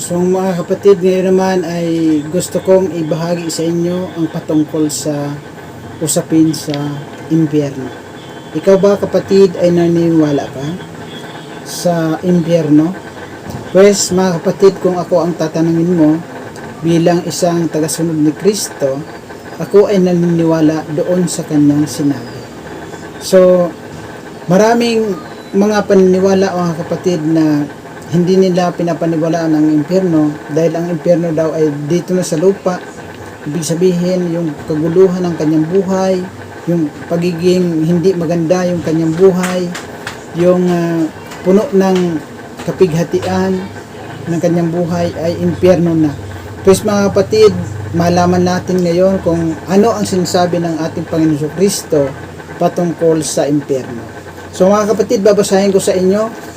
So mga kapatid, ngayon naman ay gusto kong ibahagi sa inyo ang patungkol sa usapin sa impyerno. Ikaw ba kapatid ay naniniwala ka sa impyerno? Pues mga kapatid, kung ako ang tatanungin mo bilang isang tagasunod ni Kristo, ako ay naniniwala doon sa kanyang sinabi. So, maraming mga paniniwala mga kapatid na hindi nila pinapaniwalaan ang impyerno dahil ang impyerno daw ay dito na sa lupa. Ibig sabihin, yung kaguluhan ng kanyang buhay, yung pagiging hindi maganda yung kanyang buhay, yung ah, puno ng kapighatian ng kanyang buhay ay impyerno na. Pues mga kapatid, malaman natin ngayon kung ano ang sinasabi ng ating Panginoon Kristo patungkol sa impyerno. So mga kapatid, babasahin ko sa inyo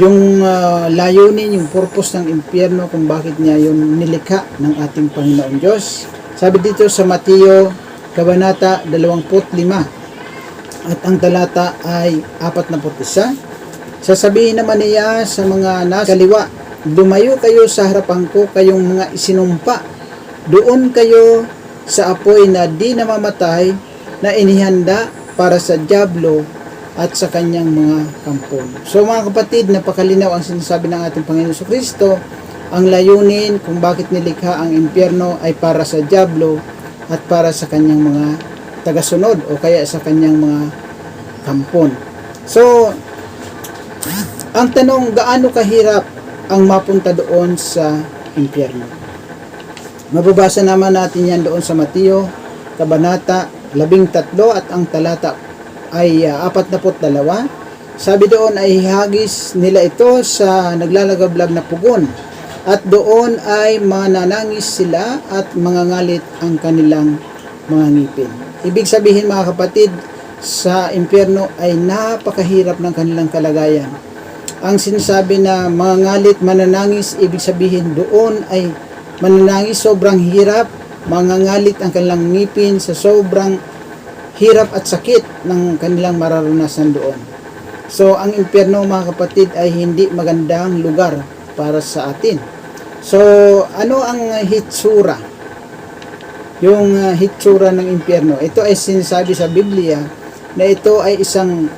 yung ah, layunin, yung purpose ng impyerno kung bakit niya yung nilikha ng ating Panginoon Diyos. Sabi dito sa Mateo, Kabanata 25 at ang talata ay 41. Sasabihin naman niya sa mga nasa kaliwa, Lumayo kayo sa harapan ko kayong mga isinumpa. Doon kayo sa apoy na di namamatay na inihanda para sa Diablo at sa kanyang mga kampon. So mga kapatid, napakalinaw ang sinasabi ng ating Panginoon sa Kristo. Ang layunin kung bakit nilikha ang impyerno ay para sa Diablo at para sa kanyang mga tagasunod o kaya sa kanyang mga kampon. So, ang tanong, gaano kahirap ang mapunta doon sa impyerno? Mababasa naman natin yan doon sa Mateo, Kabanata 13 at ang talata ay uh, 42. Sabi doon ay hagis nila ito sa naglalagablag na pugon at doon ay mananangis sila at mangangalit ang kanilang mga ngipin. Ibig sabihin mga kapatid, sa impyerno ay napakahirap ng kanilang kalagayan. Ang sinasabi na mangangalit, mananangis, ibig sabihin doon ay mananangis sobrang hirap, mangangalit ang kanilang ngipin sa sobrang hirap at sakit ng kanilang mararanasan doon. So, ang impyerno mga kapatid ay hindi magandang lugar para sa atin. So, ano ang hitsura? Yung uh, hitsura ng impyerno. Ito ay sinasabi sa Biblia na ito ay isang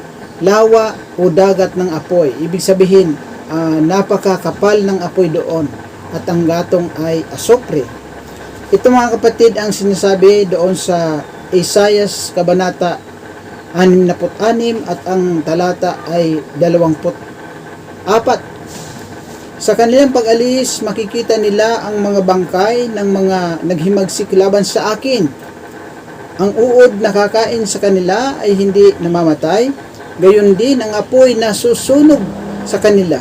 lawa o dagat ng apoy. Ibig sabihin, ah, napakakapal ng apoy doon at ang gatong ay asopre. Ito mga kapatid ang sinasabi doon sa Isaias Kabanata 66 at ang talata ay 24. Sa kanilang pag-alis, makikita nila ang mga bangkay ng mga naghimagsik laban sa akin. Ang uod na kakain sa kanila ay hindi namamatay, gayon din ang apoy na susunog sa kanila.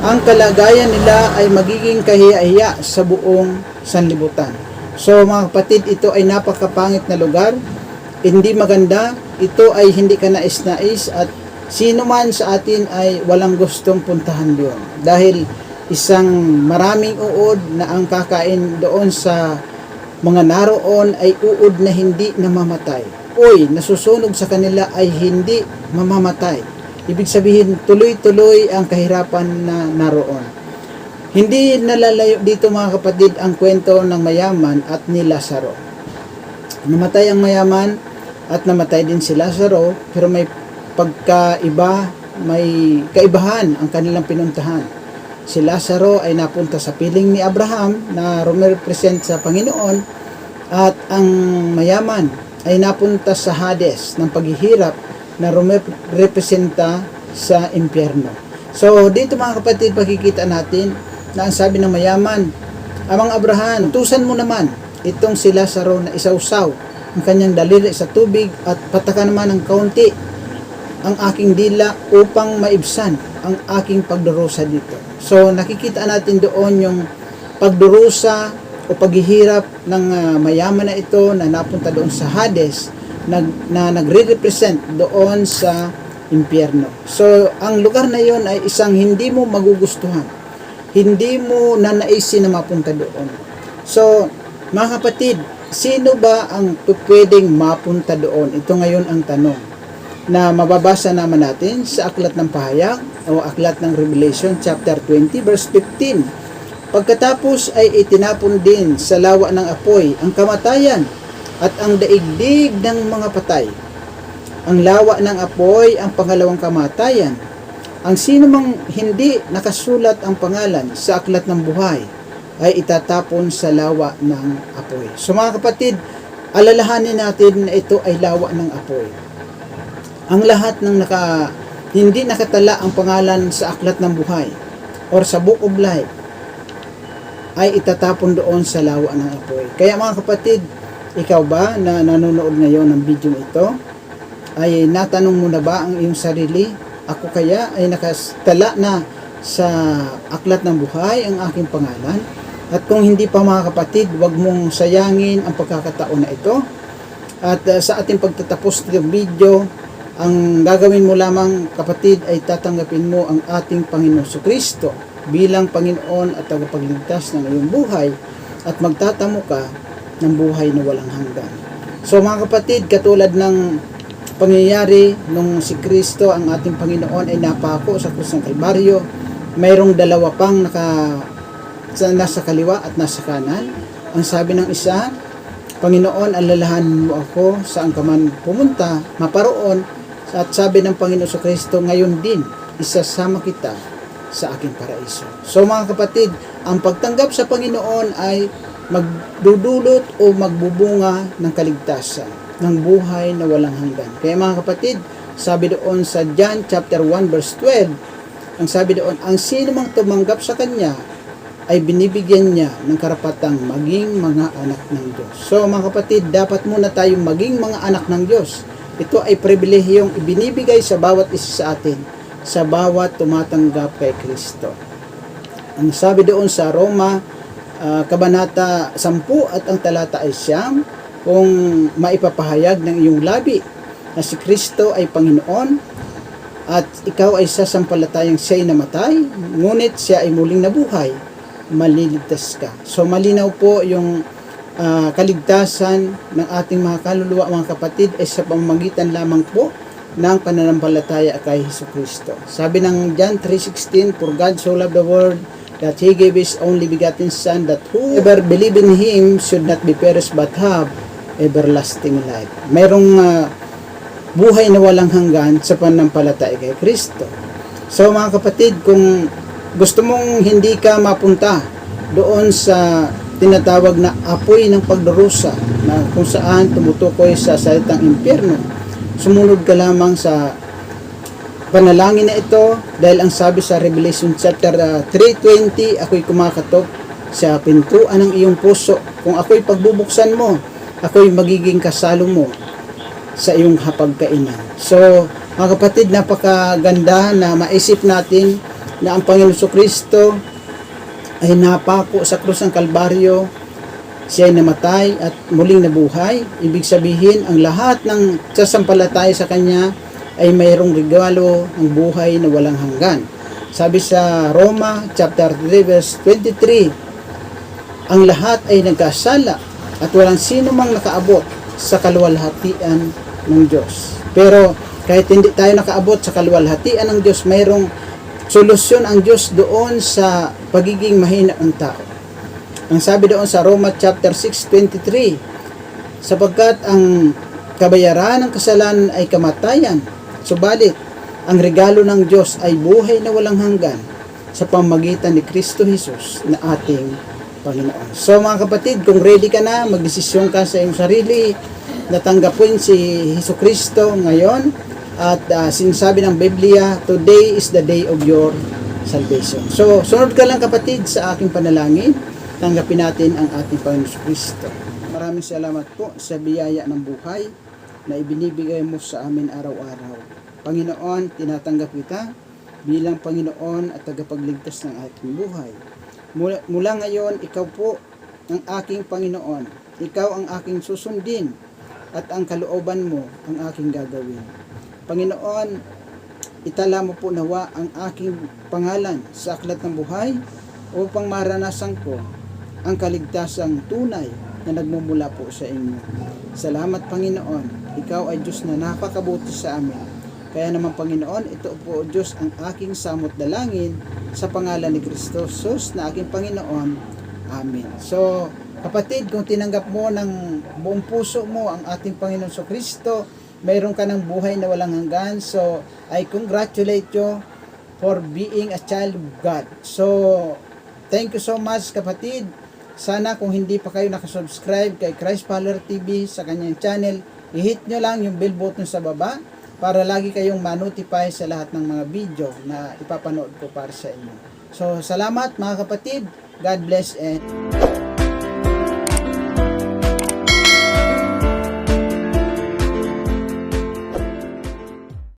Ang kalagayan nila ay magiging kahiya-hiya sa buong sanlibutan. So mga kapatid, ito ay napakapangit na lugar, hindi maganda, ito ay hindi ka nais-nais at sino man sa atin ay walang gustong puntahan doon. Dahil isang maraming uod na ang kakain doon sa mga naroon ay uod na hindi namamatay. Uy, nasusunog sa kanila ay hindi mamamatay. Ibig sabihin, tuloy-tuloy ang kahirapan na naroon. Hindi nalalayo dito mga kapatid ang kwento ng mayaman at ni Lazaro. Namatay ang mayaman at namatay din si Lazaro pero may pagkaiba, may kaibahan ang kanilang pinuntahan. Si Lazaro ay napunta sa piling ni Abraham na rumerepresent sa Panginoon at ang mayaman ay napunta sa Hades ng paghihirap na rumerepresenta sa impyerno. So dito mga kapatid pakikita natin na ang sabi ng mayaman, Amang Abraham, tusan mo naman itong si Lazaro na isausaw ang kanyang daliri sa tubig at patakan naman ng kaunti ang aking dila upang maibsan ang aking pagdurusa dito. So nakikita natin doon yung pagdurusa o paghihirap ng ah, mayaman na ito na napunta doon sa Hades nag, na nagre-represent doon sa impyerno. So ang lugar na yon ay isang hindi mo magugustuhan. Hindi mo nanaisin na mapunta doon. So mga kapatid, sino ba ang pwedeng mapunta doon? Ito ngayon ang tanong na mababasa naman natin sa Aklat ng Pahayag o Aklat ng Revelation chapter 20 verse 15. Pagkatapos ay itinapon din sa lawa ng apoy ang kamatayan at ang daigdig ng mga patay. Ang lawa ng apoy ang pangalawang kamatayan. Ang sino mang hindi nakasulat ang pangalan sa aklat ng buhay ay itatapon sa lawa ng apoy. So mga kapatid, alalahanin natin na ito ay lawa ng apoy. Ang lahat ng naka, hindi nakatala ang pangalan sa aklat ng buhay or sa book of life ay itatapon doon sa lawa ng apoy. Kaya mga kapatid, ikaw ba na nanonood ngayon ng video ito, ay natanong mo na ba ang iyong sarili? Ako kaya ay nakastala na sa aklat ng buhay ang aking pangalan? At kung hindi pa mga kapatid, wag mong sayangin ang pagkakataon na ito. At uh, sa ating pagtatapos ng video, ang gagawin mo lamang kapatid ay tatanggapin mo ang ating Panginoon sa Kristo bilang Panginoon at tagapagligtas ng iyong buhay at magtatamo ka ng buhay na walang hanggan. So mga kapatid, katulad ng pangyayari nung si Kristo ang ating Panginoon ay napako sa krus ng Kalbaryo, mayroong dalawa pang naka sa nasa kaliwa at nasa kanan. Ang sabi ng isa, Panginoon, alalahanin mo ako saan ka man pumunta, maparoon, at sabi ng Panginoon sa Kristo, ngayon din, isasama kita sa aking paraiso. So mga kapatid, ang pagtanggap sa Panginoon ay magdudulot o magbubunga ng kaligtasan, ng buhay na walang hanggan. Kaya mga kapatid, sabi doon sa John chapter 1 verse 12, ang sabi doon, ang sino mang tumanggap sa Kanya ay binibigyan niya ng karapatang maging mga anak ng Diyos. So mga kapatid, dapat muna tayong maging mga anak ng Diyos. Ito ay pribilehiyong ibinibigay sa bawat isa sa atin, sa bawat tumatanggap kay Kristo. Ang sabi doon sa Roma, uh, Kabanata 10 at ang talata ay siyam, kung maipapahayag ng iyong labi na si Kristo ay Panginoon at ikaw ay sasampalatayang siya'y namatay, ngunit siya ay muling nabuhay, maliligtas ka. So malinaw po yung uh, kaligtasan ng ating mga kaluluwa mga kapatid ay sa pamamagitan lamang po ng pananampalataya kay Heso Kristo. Sabi ng John 3.16, For God so loved the world that He gave His only begotten Son that whoever believe in Him should not be perished but have everlasting life. Mayroong uh, buhay na walang hanggan sa pananampalataya kay Kristo. So mga kapatid, kung gusto mong hindi ka mapunta doon sa tinatawag na apoy ng pagdurusa na kung saan tumutukoy sa salitang impyerno. Sumunod ka lamang sa panalangin na ito dahil ang sabi sa Revelation chapter uh, 3.20 ako'y kumakatok sa pintuan ng iyong puso. Kung ako'y pagbubuksan mo, ako'y magiging kasalo mo sa iyong hapagkainan. So, mga kapatid, napakaganda na maisip natin na ang Panginoon Kristo ay napako sa krus ng Kalbaryo, siya ay namatay at muling nabuhay. Ibig sabihin, ang lahat ng sasampalataya sa Kanya ay mayroong regalo ng buhay na walang hanggan. Sabi sa Roma chapter 3 verse 23, ang lahat ay nagkasala at walang sino mang nakaabot sa kaluwalhatian ng Diyos. Pero kahit hindi tayo nakaabot sa kaluwalhatian ng Diyos, mayroong solusyon ang Diyos doon sa pagiging mahina ng tao. Ang sabi doon sa Roma chapter 6:23, sapagkat ang kabayaran ng kasalanan ay kamatayan, subalit ang regalo ng Diyos ay buhay na walang hanggan sa pamagitan ni Kristo Jesus na ating Panginoon. So mga kapatid, kung ready ka na, magdesisyon ka sa iyong sarili, natanggapin si Hesus Kristo ngayon, at uh, sinasabi ng Biblia, today is the day of your salvation. So, sunod ka lang kapatid sa aking panalangin. Tanggapin natin ang ating Panginoon Kristo. Maraming salamat po sa biyaya ng buhay na ibinibigay mo sa amin araw-araw. Panginoon, tinatanggap kita bilang Panginoon at tagapagligtas ng ating buhay. Mula, mula ngayon, ikaw po ang aking Panginoon. Ikaw ang aking susundin at ang kalooban mo ang aking gagawin. Panginoon, itala mo po nawa ang aking pangalan sa aklat ng buhay upang maranasan ko ang kaligtasang tunay na nagmumula po sa inyo. Salamat Panginoon, Ikaw ay Diyos na napakabuti sa amin. Kaya naman Panginoon, ito po o Diyos ang aking samot dalangin sa pangalan ni Kristo Jesus na aking Panginoon. Amen. So, kapatid, kung tinanggap mo ng buong puso mo ang ating Panginoon so Kristo, mayroon ka ng buhay na walang hanggan. So, I congratulate you for being a child of God. So, thank you so much kapatid. Sana kung hindi pa kayo nakasubscribe kay Christ Follower TV sa kanyang channel, i-hit nyo lang yung bell button sa baba para lagi kayong ma-notify sa lahat ng mga video na ipapanood ko para sa inyo. So, salamat mga kapatid. God bless and